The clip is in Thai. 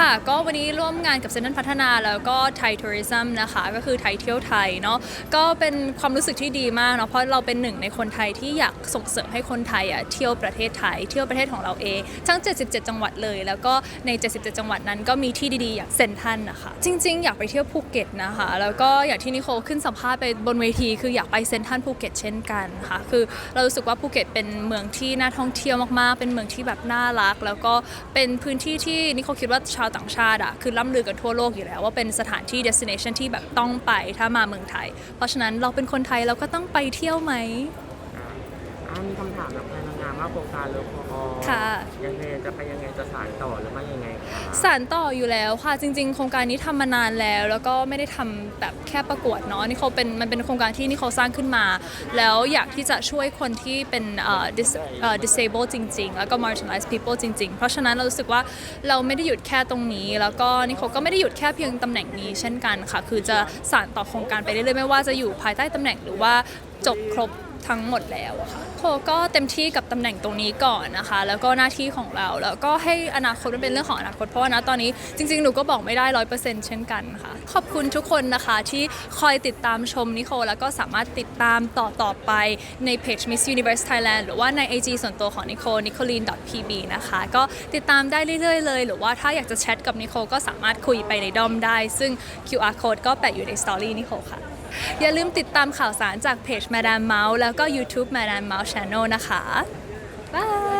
ค่ะ ก็วันนี้ร่วมงานกับเซ็นทรัลพัฒนาแล้วก็ไทยทัวริซึมนะคะ ก็คือไทยเที่ยวไทยเนาะก็เป็นความรู้สึกที่ดีมากเนาะเพราะเราเป็นหนึ่งในคนไทยที่อยากส่งเสริมให้คนไทยอะเที่ยวประเทศไทย เที่ยวประเทศของเราเองทั้ง 77 จังหวัดเลย แล้วก็ใน 77 จังหวัดนั้นก็มีที่ดีๆ อย่างเซนทรันนะคะจริง ๆ อยากไปเที่ยวภูเก็ตนะคะ แล้วก็อย่างที่นิโคลขึ้นสัมภาษณ์ไปบนเวที คืออยากไปเซนทรันภูเก็ตเช่นกันค่ะคือเรารู้สึกว่าภูเก็ตเป็นเมืองที่น่าท่องเที่ยวมากๆ เป็นเมืองที่แบบน่ารัก แล้วก็เป็นพื้นที่ที่นิโคคิดว่าชาวต่างชาติอะคือล่ำลือกันทั่วโลกอยู่แล้ว ว่าเป็นสถานที่ destination ที่แบบต้องไปถ้ามาเมืองไทย เพราะฉะนั้นเราเป็นคนไทยเราก็ต้องไปเที่ยวไหม อ่ามีคำถามแบบ นางงามว่าโครงการเลิฟพอค่ะ ยังไงจะไปยังไงจะสานต่อหรือไม่ยังไงคะสานต่ออยู่แล้วค่ะจริง ๆ โครงการนี้ทำมานานแล้ว แล้วก็ไม่ได้ทำแบบแค่ประกวดเนาะนี่เขาเป็นมันเป็นโครงการที่นี่เขาสร้างขึ้นมา แล้วอยากที่จะช่วยคนที่เป็นเอ่อ dis เอ่อ disable จริง ๆ แล้วก็ marginalized people จริง ๆ เพราะฉะนั้นเรารู้สึกว่าเราไม่ได้หยุดแค่ตรงนี้ แล้วก็นี่เขาก็ไม่ได้หยุดแค่เพียงตำแหน่งนี้เช่นกันค่ะ คือจะสานต่อโครงการไปเรื่อยๆไม่ว่าจะอยู่ภายใต้ตำแหน่งหรือว่าจบครบ ทั้งหมดแล้วค่ะโคก็เต็มที่กับตำแหน่งตรงนี้ก่อนนะคะ แล้วก็หน้าที่ของเราแล้วก็ให้อนาคตมันเป็นเรื่องของอนาคตเพราะว่านะตอนนี้จริงๆ หนูก็บอกไม่ได้ร้อยเปอร์เซ็นต์เช่นกันค่ะ ขอบคุณทุกคนนะคะที่คอยติดตามชมนิโคแล้วก็สามารถติดตามต่อต่อไปในเพจ Miss Universe Thailand หรือว่าใน IG ส่วนตัวของนิโค nicoline.pb นะคะ ก็ติดตามได้เรื่อยๆ เลย หรือว่าถ้าอยากจะแชทกับนิโคก็สามารถคุยไปในดอมได้ ซึ่ง QR code ก็แปะอยู่ในสตอรี่นิโคค่ะ อย่าลืมติดตามข่าวสารจากเพจ Madame Mouse แล้วก็ YouTube Madame Mouse Channel นะคะ บาย